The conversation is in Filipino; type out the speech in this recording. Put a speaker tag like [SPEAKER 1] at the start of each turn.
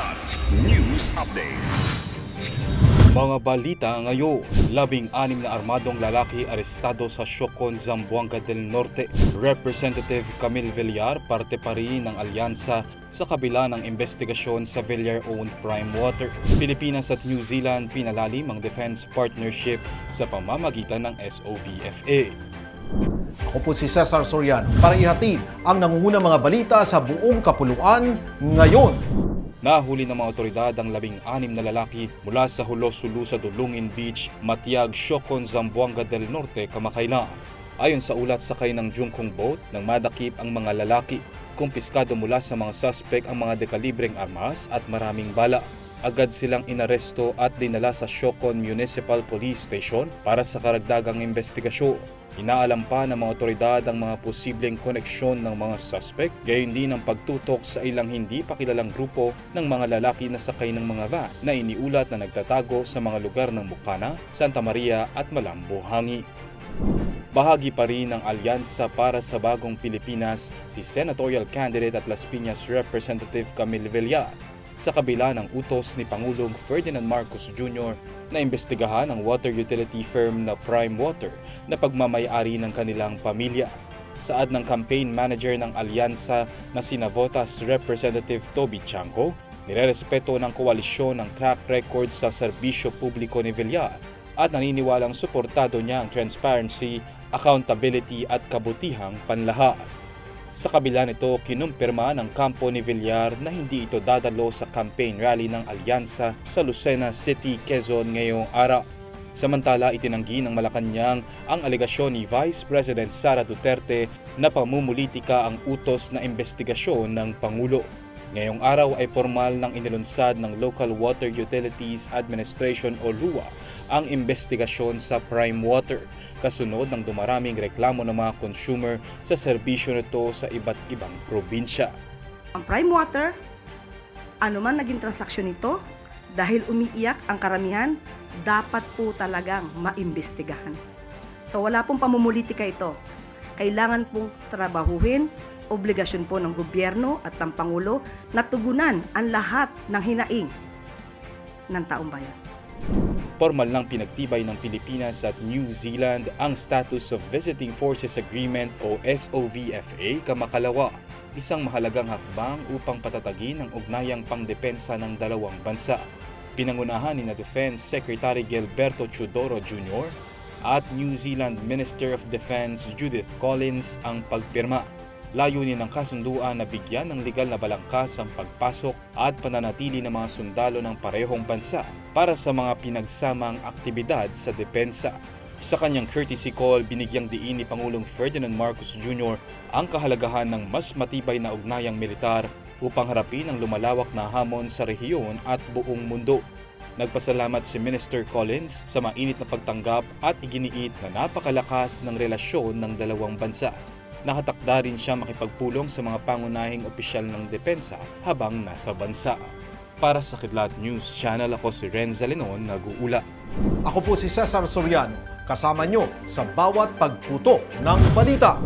[SPEAKER 1] Kidlat News Updates.
[SPEAKER 2] Mga balita ngayon, labing-anim na armadong lalaki arestado sa Siocon, Zamboanga del Norte. Representative Camille Villar parte pa rin ng alyansa sa kabila ng investigasyon sa Villar-owned Prime Water. Pilipinas at New Zealand pinalalim ang defense partnership sa pamamagitan ng SOVFA.
[SPEAKER 3] Ako po si Cesar Soriano para ihatid ang nangungunang mga balita sa buong kapuluan ngayon.
[SPEAKER 2] Nahuli ng mga otoridad ang labing-anim na lalaki mula sa Hulosulu sa Dulungin Beach, Matiag, Siocon, Zamboanga del Norte, kamakailan. Ayon sa ulat sakay ng Jungkong boat, nang madakip ang mga lalaki, kumpiskado mula sa mga suspect ang mga dekalibreng armas at maraming bala. Agad silang inaresto at dinala sa Siocon Municipal Police Station para sa karagdagang investigasyon. Inaalam pa ng mga otoridad ang mga posibleng koneksyon ng mga suspect, gayon din ang pagtutok sa ilang hindi pa kilalang grupo ng mga lalaki na sakay ng mga van na iniulat na nagtatago sa mga lugar ng Bukana, Santa Maria at Malambo Hangi. Bahagi pa rin ng alyansa para sa bagong Pilipinas si senatorial candidate at Las Piñas Representative Camille Villar sa kabila ng utos ni Pangulong Ferdinand Marcos Jr. na imbestigahan ang water utility firm na Prime Water na pagmamayari ng kanilang pamilya. Saad ng campaign manager ng alyansa na sina Votas Representative Toby Chanco, nirerespeto ng koalisyon ang track record sa serbisyo publiko ni Villar at naniniwalang suportado niya ang transparency, accountability at kabutihang panlahat. Sa kabila nito, kinumpirma ng kampo ni Villar na hindi ito dadalo sa campaign rally ng alyansa sa Lucena City, Quezon ngayong araw. Samantala, itinanggi ng Malacanang ang alegasyon ni Vice President Sara Duterte na pamumulitika ang utos na investigasyon ng Pangulo. Ngayong araw ay formal nang inilunsad ng Local Water Utilities Administration o LUA ang investigasyon sa Prime Water kasunod ng dumaraming reklamo ng mga consumer sa serbisyo nito sa iba't ibang probinsya.
[SPEAKER 4] Ang Prime Water, ano man naging transaksyon nito, dahil umiiyak ang karamihan, dapat po talagang maimbestigahan. So wala pong pamumulitika ito. Kailangan pong trabahuhin, obligasyon po ng gobyerno at ng Pangulo na tugunan ang lahat ng hinaing ng taong bayan.
[SPEAKER 2] Formal nang pinagtibay ng Pilipinas at New Zealand ang Status of Visiting Forces Agreement o SOVFA kamakalawa, isang mahalagang hakbang upang patatagin ang ugnayang pangdepensa ng dalawang bansa. Pinangunahan ni na Defense Secretary Gilberto Chodoro Jr. at New Zealand Minister of Defense Judith Collins ang pagpirma. Layunin ng kasunduan na bigyan ng legal na balangkas ang pagpasok at pananatili ng mga sundalo ng parehong bansa para sa mga pinagsamang aktibidad sa depensa. Sa kanyang courtesy call, binigyang diin ni Pangulong Ferdinand Marcos Jr. ang kahalagahan ng mas matibay na ugnayang militar upang harapin ang lumalawak na hamon sa rehiyon at buong mundo. Nagpasalamat si Minister Collins sa mainit na pagtanggap at iginiit na napakalakas ng relasyon ng dalawang bansa. Nakatakda rin siya makipagpulong sa mga pangunahing opisyal ng depensa habang nasa bansa. Para sa Kidlat News Channel, ako si Renza Lenon, nag-uula.
[SPEAKER 3] Ako po si Cesar Soriano, kasama nyo sa bawat pagputo ng balita.